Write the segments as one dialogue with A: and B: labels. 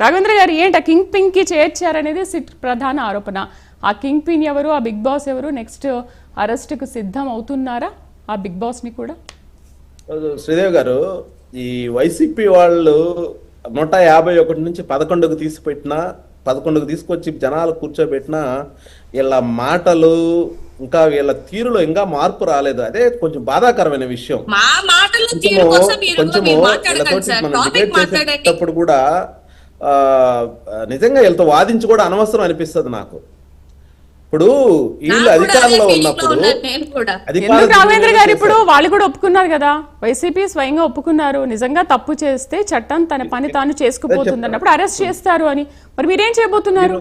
A: రాఘవేంద్ర గారు ఏంటి? ఆ కింగ్ పిన్కి చేర్చారనేది సిట్ ప్రధాన ఆరోపణ. ఆ కింగ్ పిన్ ఎవరు? ఆ బిగ్ బాస్ ఎవరు? నెక్స్ట్ అరెస్ట్కు సిద్ధం అవుతున్నారా? ఆ బిగ్ బాస్ని కూడా
B: శ్రీదేవి గారు ఈ వైసీపీ వాళ్ళు నూట యాభై ఒకటి నుంచి పదకొండుకు తీసిపెట్టినా పదకొండుకు తీసుకొచ్చి జనాలు కూర్చోబెట్టినా వీళ్ళ మాటలు ఇంకా వీళ్ళ తీరులో ఇంకా మార్పు రాలేదు. అదే కొంచెం బాధాకరమైన విషయం. కొంచెము మనం డిబేట్ చేసేటప్పుడు కూడా నిజంగా వీళ్ళతో వాదించి కూడా అనవసరం అనిపిస్తుంది నాకు. ఇప్పుడు వీళ్ళు అధికారంలో ఉన్నప్పుడు దుర్వినియోగం
A: గారు ఇప్పుడు. వాళ్ళు కూడా ఒప్పుకున్నారు కదా? వైసీపీ స్వయంగా ఒప్పుకున్నారు. నిజంగా తప్పు చేస్తే చట్టం తన పని తాను చేసుకుపోతుంది అన్నప్పుడు అరెస్ట్ చేస్తారు అని. మరి మీరేం చేయబోతున్నారు?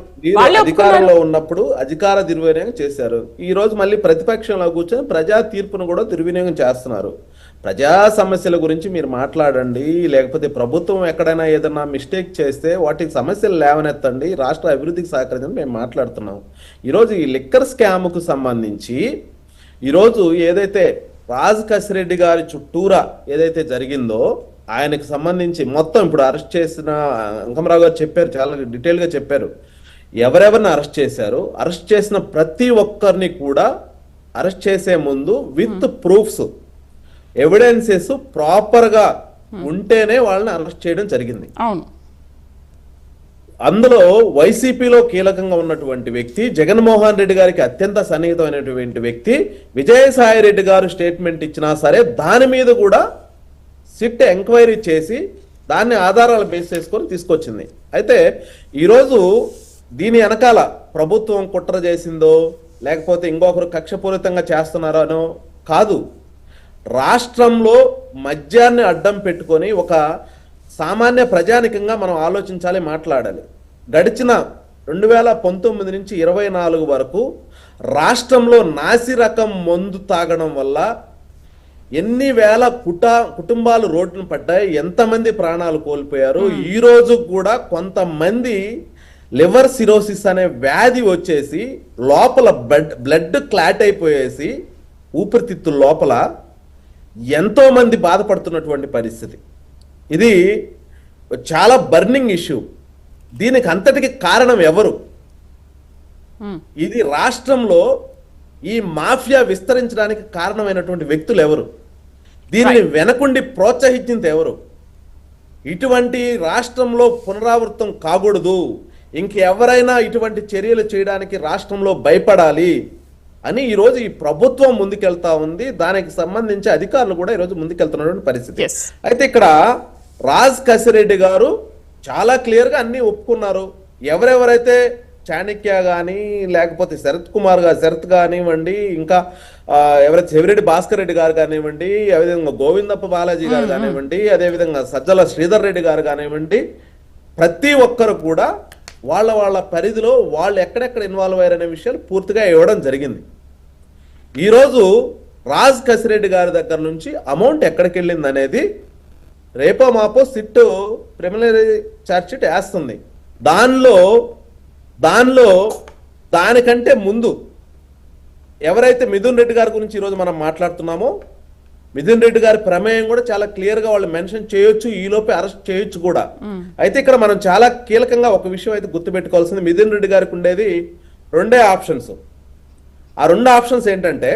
B: అధికారంలో ఉన్నప్పుడు అధికార దుర్వినియోగం చేశారు. ఈ రోజు మళ్ళీ ప్రతిపక్షంలో కూర్చొని ప్రజా తీర్పును కూడా దుర్వినియోగం చేస్తున్నారు. ప్రజా సమస్యల గురించి మీరు మాట్లాడండి లేకపోతే ప్రభుత్వం ఎక్కడైనా ఏదైనా మిస్టేక్ చేస్తే వాటికి సమస్యలు లేవనెత్తండి రాష్ట్ర అభివృద్ధికి సహకరించని మేము మాట్లాడుతున్నాం. ఈరోజు ఈ లిక్కర్ స్కామ్కు సంబంధించి ఈరోజు ఏదైతే రాజ్ కసిరెడ్డి గారి చుట్టూరా ఏదైతే జరిగిందో ఆయనకు సంబంధించి మొత్తం ఇప్పుడు అరెస్ట్ చేసిన అంకమరావు గారు చెప్పారు చాలా డీటెయిల్గా చెప్పారు. ఎవరెవరిని అరెస్ట్ చేశారు? అరెస్ట్ చేసిన ప్రతి ఒక్కరిని కూడా అరెస్ట్ చేసే ముందు విత్ ప్రూఫ్స్ ఎవిడెన్సెస్ ప్రాపర్గా ఉంటేనే వాళ్ళని అరెస్ట్ చేయడం జరిగింది.
A: అవును.
B: అందులో వైసీపీలో కీలకంగా ఉన్నటువంటి వ్యక్తి జగన్మోహన్ రెడ్డి గారికి అత్యంత సన్నిహితమైనటువంటి వ్యక్తి విజయసాయి రెడ్డి గారు స్టేట్మెంట్ ఇచ్చినా సరే దాని మీద కూడా సిట్ ఎంక్వైరీ చేసి దాన్ని ఆధారాలు బేస్ చేసుకొని తీసుకొచ్చింది. అయితే ఈరోజు దీని వెనకాల ప్రభుత్వం కుట్ర చేసిందో లేకపోతే ఇంకొకరు కక్షపూరితంగా చేస్తున్నారనో కాదు. రాష్ట్రంలో మద్యాన్ని అడ్డం పెట్టుకొని ఒక సామాన్య ప్రజానికంగా మనం ఆలోచించాలి మాట్లాడాలి. గడిచిన రెండు వేల పంతొమ్మిది నుంచి ఇరవై నాలుగు వరకు రాష్ట్రంలో నాసి రకం మందు తాగడం వల్ల ఎన్ని వేల కుటా కుటుంబాలు రోడ్డున పడ్డాయి ఎంతమంది ప్రాణాలు కోల్పోయారు ఈ రోజు కూడా కొంతమంది లివర్ సిరోసిస్ అనే వ్యాధి వచ్చేసి లోపల బ్లడ్ బ్లడ్ క్లాట్ అయిపోయేసి ఊపిరితిత్తుల లోపల ఎంతో మంది బాధపడుతున్నటువంటి పరిస్థితి. ఇది చాలా బర్నింగ్ ఇష్యూ. దీనికి అంతటికి కారణం ఎవరు. ఇది రాష్ట్రంలో ఈ మాఫియా విస్తరించడానికి కారణమైనటువంటి వ్యక్తులు ఎవరు? దీనిని వెనకుండి ప్రోత్సహించింది ఎవరు? ఇటువంటి రాష్ట్రంలో పునరావృతం కాకూడదు. ఇంకెవరైనా ఇటువంటి చర్యలు చేయడానికి రాష్ట్రంలో భయపడాలి. అని ఈరోజు ఈ ప్రభుత్వం ముందుకెళ్తా ఉంది. దానికి సంబంధించి అధికారులు కూడా ఈరోజు ముందుకెళ్తున్నటువంటి పరిస్థితి. అయితే ఇక్కడ రాజ్ కసిరెడ్డి గారు చాలా క్లియర్గా అన్ని ఒప్పుకున్నారు. ఎవరెవరైతే చాణక్య గాని లేకపోతే శరత్ కుమార్ గారు శరత్ కానివ్వండి ఇంకా ఎవరైతే చెవిరెడ్డి భాస్కర్ రెడ్డి గారు కానివ్వండి అదేవిధంగా గోవిందప్ప బాలాజీ గారు కానివ్వండి అదేవిధంగా సజ్జల శ్రీధర్ రెడ్డి గారు కానివ్వండి ప్రతి ఒక్కరు కూడా వాళ్ళ వాళ్ళ పరిధిలో వాళ్ళు ఎక్కడెక్కడ ఇన్వాల్వ్ అయ్యారనే విషయాలు పూర్తిగా ఇవ్వడం జరిగింది. ఈరోజు రాజ్ కసిరెడ్డి గారి దగ్గర నుంచి అమౌంట్ ఎక్కడికి వెళ్ళింది అనేది రేపో మాపో సిట్ ప్రిమినరీ ఛార్జ్షీట్ వేస్తుంది. దానిలో దానిలో దానికంటే ముందు ఎవరైతే మిథున్ రెడ్డి గారి గురించి ఈరోజు మనం మాట్లాడుతున్నామో మిథున్ రెడ్డి గారి ప్రమేయం కూడా చాలా క్లియర్గా వాళ్ళు మెన్షన్ చేయొచ్చు ఈ లోపే అరెస్ట్ చేయొచ్చు కూడా. అయితే ఇక్కడ మనం చాలా కీలకంగా ఒక విషయం అయితే గుర్తుపెట్టుకోవాల్సింది. మిథున్ రెడ్డి గారికి ఉండేది రెండే ఆప్షన్స్ ఆ రెండు ఆప్షన్స్ ఏంటంటే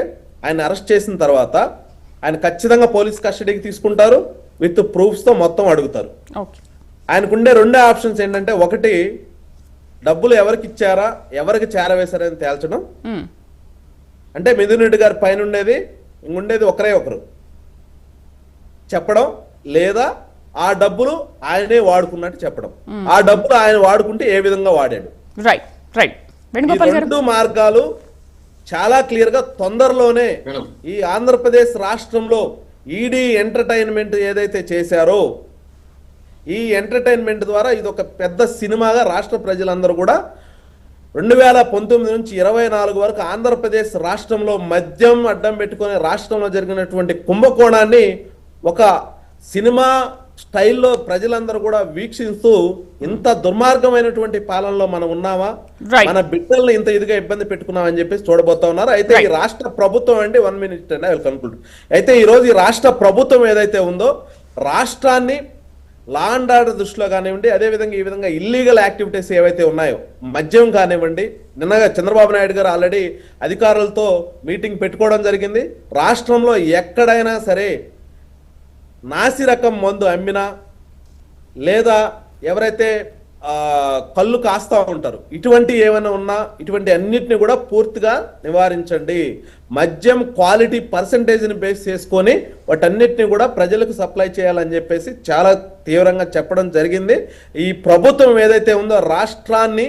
B: ఆయన అరెస్ట్ చేసిన తర్వాత ఆయన ఖచ్చితంగా పోలీస్ కస్టడీకి తీసుకుంటారు విత్ ప్రూఫ్స్తో మొత్తం అడుగుతారు. ఆయనకుండే రెండే ఆప్షన్స్ ఏంటంటే ఒకటి డబ్బులు ఎవరికి ఇచ్చారా ఎవరికి చేరవేశారని తేల్చడం. అంటే మిథున్ రెడ్డి గారి పైన ఉండేది ఇంకుండేది ఒకరే ఒకరు. చెప్పడం లేదా ఆ డబ్బులు ఆయనే వాడుకున్నట్టు చెప్పడం. ఆ డబ్బులు ఆయన వాడుకుంటే ఏ విధంగా వాడాడు?
A: రైట్ రైట్
B: రెండు మార్గాలు చాలా క్లియర్గా తొందరలోనే. ఈ ఆంధ్రప్రదేశ్ రాష్ట్రంలో ఈడీ ఎంటర్టైన్మెంట్ ఏదైతే చేశారో ఈ ఎంటర్టైన్మెంట్ ద్వారా ఇది ఒక పెద్ద సినిమాగా రాష్ట్ర ప్రజలందరూ కూడా రెండు వేల పంతొమ్మిది నుంచి ఇరవై నాలుగు వరకు ఆంధ్రప్రదేశ్ రాష్ట్రంలో మద్యం అడ్డం పెట్టుకుని రాష్ట్రంలో జరిగినటువంటి కుంభకోణాన్ని ఒక సినిమా స్టైల్లో ప్రజలందరూ కూడా వీక్షిస్తూ ఇంత దుర్మార్గమైనటువంటి పాలనలో మనం ఉన్నామా. మన బిడ్డల్ని ఇంత ఇదిగా ఇబ్బంది పెట్టుకున్నామని చెప్పేసి చూడబోతా ఉన్నారు. అయితే ఈ రాష్ట్ర ప్రభుత్వం అండి వన్ మినిట్ అండి ఐ కన్క్లూడ్ అయితే ఈ రోజు ఈ రాష్ట్ర ప్రభుత్వం ఏదైతే ఉందో రాష్ట్రాన్ని లా అండ్ ఆర్డర్ దృష్టిలో కానివ్వండి అదేవిధంగా ఈ విధంగా ఇల్లీగల్ యాక్టివిటీస్ ఏవైతే ఉన్నాయో మద్యం కానివ్వండి నిన్నగా చంద్రబాబు నాయుడు గారు ఆల్రెడీ అధికారులతో మీటింగ్ పెట్టుకోవడం జరిగింది. రాష్ట్రంలో ఎక్కడైనా సరే నాసి రకం మందు అమ్మినా లేదా ఎవరైతే కళ్ళు కాస్తూ ఉంటారు ఇటువంటి ఏమైనా ఉన్నా ఇటువంటి అన్నిటిని కూడా పూర్తిగా నివారించండి. మద్యం క్వాలిటీ పర్సంటేజ్ని బేస్ చేసుకొని వాటన్నిటిని కూడా ప్రజలకు సప్లై చేయాలని చెప్పేసి చాలా తీవ్రంగా చెప్పడం జరిగింది. ఈ ప్రభుత్వం ఏదైతే ఉందో రాష్ట్రాన్ని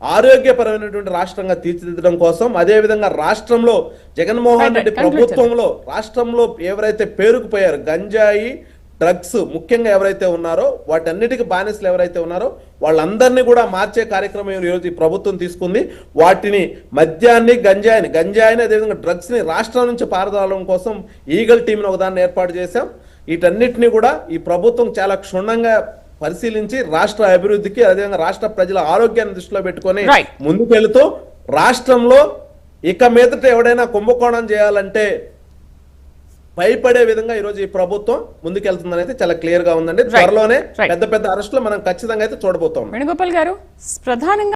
B: ఆరోగ్యపరమైనటువంటి రాష్ట్రంగా తీర్చిదిద్దడం కోసం అదేవిధంగా రాష్ట్రంలో జగన్మోహన్ రెడ్డి ప్రభుత్వంలో రాష్ట్రంలో ఎవరైతే పేరుకుపోయారు గంజాయి డ్రగ్స్ ముఖ్యంగా ఎవరైతే ఉన్నారో వాటన్నిటికీ బానిసలు ఎవరైతే ఉన్నారో వాళ్ళందరినీ కూడా మార్చే కార్యక్రమం ఈ రోజు ఈ ప్రభుత్వం తీసుకుంది. వాటిని మద్యాన్ని గంజాయిని గంజాయిని అదేవిధంగా డ్రగ్స్ని రాష్ట్రం నుంచి పారదోలడం కోసం ఈగల్ టీంని ఒకదాన్ని ఏర్పాటు చేశాం. వీటన్నిటిని కూడా ఈ ప్రభుత్వం చాలా క్షుణ్ణంగా పరిశీలించి రాష్ట్ర అభివృద్ధికి అదేవిధంగా రాష్ట్ర ప్రజల ఆరోగ్యాన్ని దృష్టిలో పెట్టుకొని. ముందుకెళ్తూ రాష్ట్రంలో ఇక మీదట ఎవడైనా కుంభకోణం చేయాలంటే భయపడే విధంగా ఈ రోజు ఈ ప్రభుత్వం ముందుకెళ్తుందని అయితే చాలా క్లియర్గా ఉందండి. త్వరలోనే. పెద్ద పెద్ద అరెస్టులు మనం ఖచ్చితంగా అయితే చూడబోతాం
A: వేణుగోపాల్ గారు ప్రధానంగా